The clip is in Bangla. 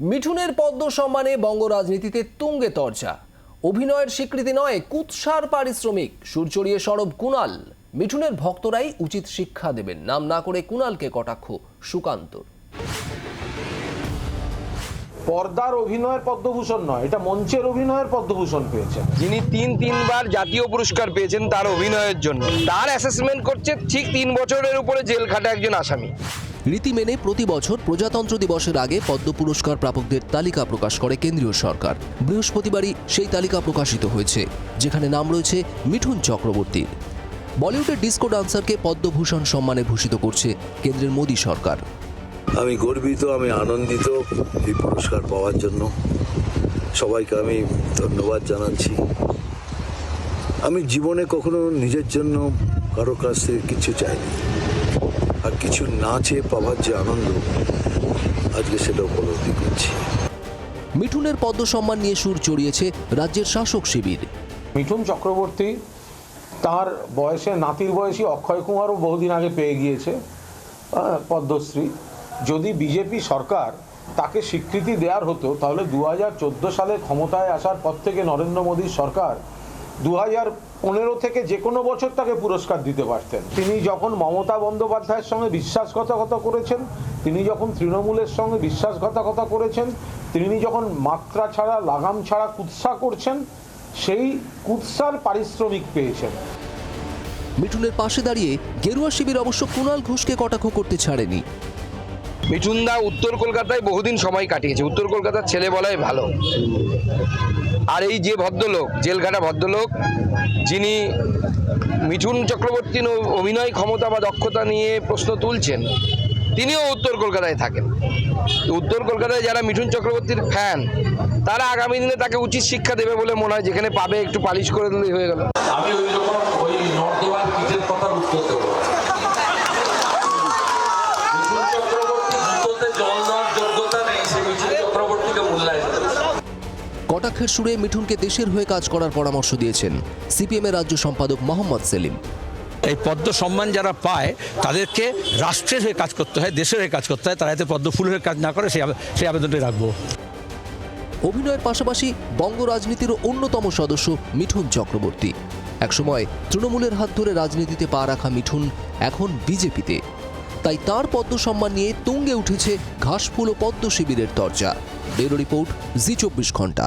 মিঠুনের পদ্ম সম্মানে বঙ্গ রাজনীতিতে তুঙ্গে তর্জা। অভিনয়ের স্বীকৃতি নয় কুৎসার পারিশ্রমিক। সুরচড়িয়ে সরব কুণাল। মিঠুনের ভক্তরাই উচিত শিক্ষা দেবেন। নাম না করে কুণালকে কটাক্ষ সুকান্তর পর্দার অভিনয়ের পদ্মভূষণ নয় এটা মঞ্চের অভিনয়ের পদ্মভূষণ পেয়েছেন। যিনি তিন তিনবার জাতীয় পুরস্কার পেয়েছেন তার অভিনয়ের জন্য। তার অ্যাসেসমেন্ট করছে ঠিক তিন বছরের উপরে জেল খাটা একজন আসামি। রীতি মেনে প্রতি বছর প্রজাতন্ত্র দিবসের আগে পদ্ম পুরস্কার প্রাপকদের তালিকা প্রকাশ করে কেন্দ্রীয় সরকার। বৃহস্পতিবারই সেই তালিকা প্রকাশিত হয়েছে, যেখানে নাম রয়েছে মিঠুন চক্রবর্তীর বলিউডের ডিস্কো ডান্সারকে পদ্মভূষণ সম্মানে ভূষিত করছে কেন্দ্রের মোদী সরকার। আমি গর্বিত, আমি আনন্দিত এই পুরস্কার পাওয়ার জন্য। সবাইকে আমি ধন্যবাদ জানাচ্ছি। আমি জীবনে কখনো নিজের জন্য কারও কাছ থেকে কিছু চাইনি। আর কিছু না চেয়ে পাওয়ার যে আনন্দ আজকে সেটা উপলব্ধি করছি। মিঠুনের পদ্ম সম্মান নিয়ে সুর চড়িয়েছে রাজ্যের শাসক শিবির। মিঠুন চক্রবর্তী তার বয়সে নাতির বয়সী অক্ষয় কুমারও বহুদিন আগে পেয়ে গিয়েছে পদ্মশ্রী। যদি বিজেপি সরকার তাকে স্বীকৃতি দেওয়ার হতো তাহলে দু হাজার চোদ্দ সালে ক্ষমতায় আসার পর থেকে নরেন্দ্র মোদীর সরকার দু হাজার পনেরো থেকে যে কোনো বছর তাকে পুরস্কার দিতে পারতেন। তিনি যখন মমতা বন্দ্যোপাধ্যায়ের সঙ্গে বিশ্বাসঘাতকতা করেছেন, তিনি যখন তৃণমূলের সঙ্গে বিশ্বাসঘাতকতা করেছেন, তিনি যখন মাত্রা ছাড়া, লাগাম ছাড়া কুৎসা করছেন, সেই কুৎসার পারিশ্রমিক পেয়েছেন। মিঠুনের পাশে দাঁড়িয়ে গেরুয়া শিবির অবশ্য কুণাল ঘোষকে কটাক্ষ করতে ছাড়েনি। মিঠুনদা উত্তর কলকাতায় বহুদিন সময় কাটিয়েছে। উত্তর কলকাতার ছেলে বলাই ভালো। আর এই যে ভদ্রলোক জেলঘাটা ভদ্রলোক, যিনি মিঠুন চক্রবর্তীর অভিনয় ক্ষমতা বা দক্ষতা নিয়ে প্রশ্ন তুলছেন, তিনিও উত্তর কলকাতায় থাকেন। উত্তর কলকাতায় যারা মিঠুন চক্রবর্তীর ফ্যান তারা আগামী দিনে তাকে উচিত শিক্ষা দেবে বলে মনে হয়, যেখানে পাবে একটু পালিশ করে দিলেই হয়ে গেল। আমি ওই রকম ওই নর্দমার কিটের কথার উত্তর দেবো না। মিঠুন চক্রবর্তী জুতোতে জল দেওয়ার যোগ্যতা নেই সে মিঠুন চক্রবর্তীকে মূল্যায়ন করে। কটাক্ষের সুরে মিঠুনকে দেশের হয়ে কাজ করার পরামর্শ দিয়েছেন সিপিএমের রাজ্য সম্পাদক মোহাম্মদ সেলিম। এই পদ্ম সম্মান যারা পায় তাদেরকে রাষ্ট্রের হয়ে কাজ করতে হয় দেশের হয়ে কাজ করতে হয় তারা যাতে পদ্ম ফুল হয়ে কাজ না করে সেই সেই আবেদনটাই রাখব। অভিনয়ের পাশাপাশি বঙ্গ রাজনীতিরও অন্যতম সদস্য মিঠুন চক্রবর্তী। একসময় তৃণমূলের হাত ধরে রাজনীতিতে পা রাখা মিঠুন এখন বিজেপিতে। তাই তার পদ্ম সম্মান নিয়ে তুঙ্গে উঠেছে ঘাসফুল ও পদ্ম শিবিরের দরজা ব্যুরো রিপোর্ট জি চব্বিশ ঘণ্টা।